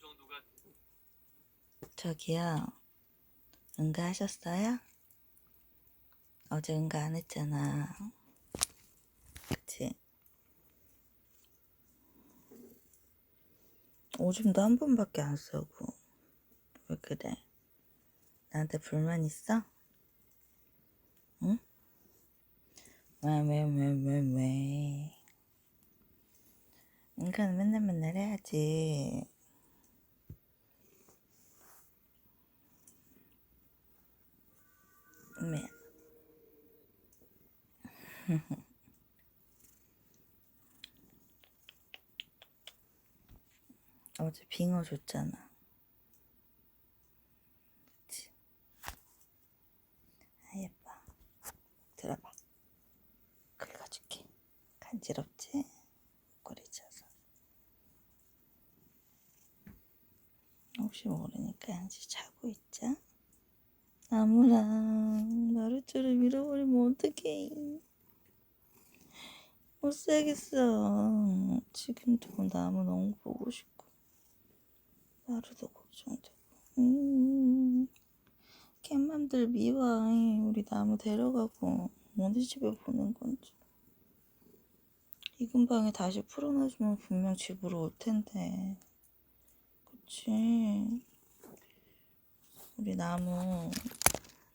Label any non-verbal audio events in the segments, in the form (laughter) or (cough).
정도가 저기요. 응가하셨어요? 어제 응가 안 했잖아. 그치? 오줌도 한 번밖에 안 쓰고. 왜 그래? 나한테 불만 있어? 응? 왜, 왜, 왜, 왜, 왜. 응가는 맨날 맨날 해야지. 네. (laughs) 어제 빙어 줬잖아. 그치? 아, 예뻐. 들어봐. 긁어줄게. 간지럽지? 꼬리 쳐서. 혹시 모르니까 양지 자고 있자. 나무랑 마루줄을 밀어버리면 어떡해. 못 살겠어. 지금도 나무 너무 보고 싶고. 마루도 걱정되고. 음, 캣맘들 미워. 우리 나무 데려가고 어느 집에 보낸 건지. 이 근방에 다시 풀어놔주면 분명 집으로 올 텐데. 그치. 우리 나무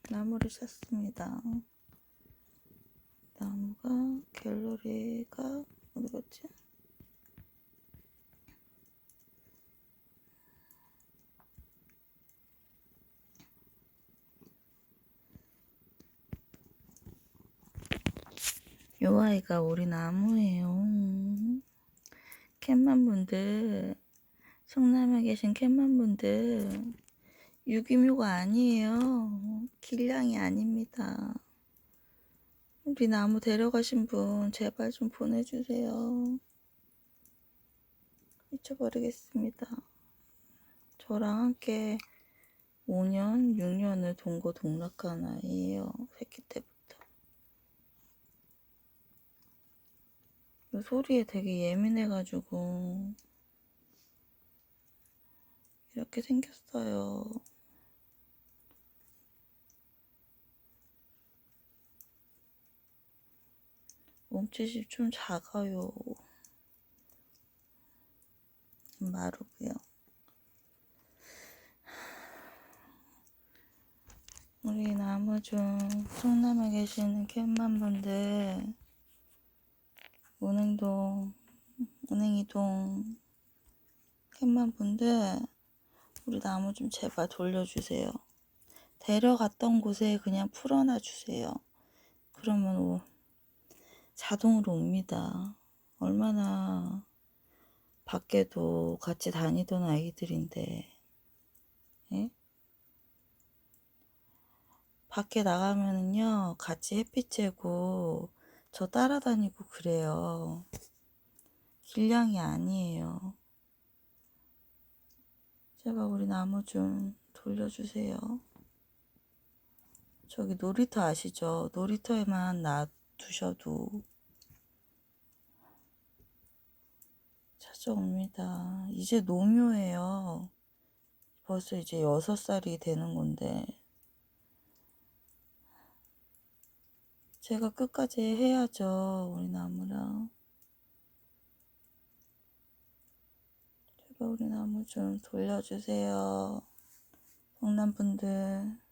나무를 샀습니다. 나무가 갤러리가 어디 갔지? 요 아이가 우리 나무예요. 캣맘 분들, 성남에 계신 캣맘 분들, 유기묘가 아니에요. 길냥이 아닙니다. 우리 나무 데려가신 분 제발 좀 보내주세요. 잊어버리겠습니다. 저랑 함께 5년, 6년을 동거 동락한 아이예요. 새끼 때부터. 이 소리에 되게 예민해가지고 이렇게 생겼어요. 몸짓이 좀 작아요. 마르고요. 우리 나무중 성남에 계시는 캣맘 분들 은행동 은행이동 캣맘 분들 우리 나무 좀 제발 돌려주세요. 데려갔던 곳에 그냥 풀어놔 주세요. 그러면 오, 자동으로 옵니다. 얼마나 밖에도 같이 다니던 아이들인데, 예? 밖에 나가면은요, 같이 햇빛 쬐고, 저 따라다니고 그래요. 길냥이 아니에요. 제발 우리 나무 좀 돌려주세요. 저기 놀이터 아시죠? 놀이터에만 놔두셔도 찾아옵니다. 이제 노묘예요. 벌써 이제 여섯 살이 되는 건데 제가 끝까지 해야죠. 우리 나무랑. 우리 나무 좀 돌려주세요. 성남분들.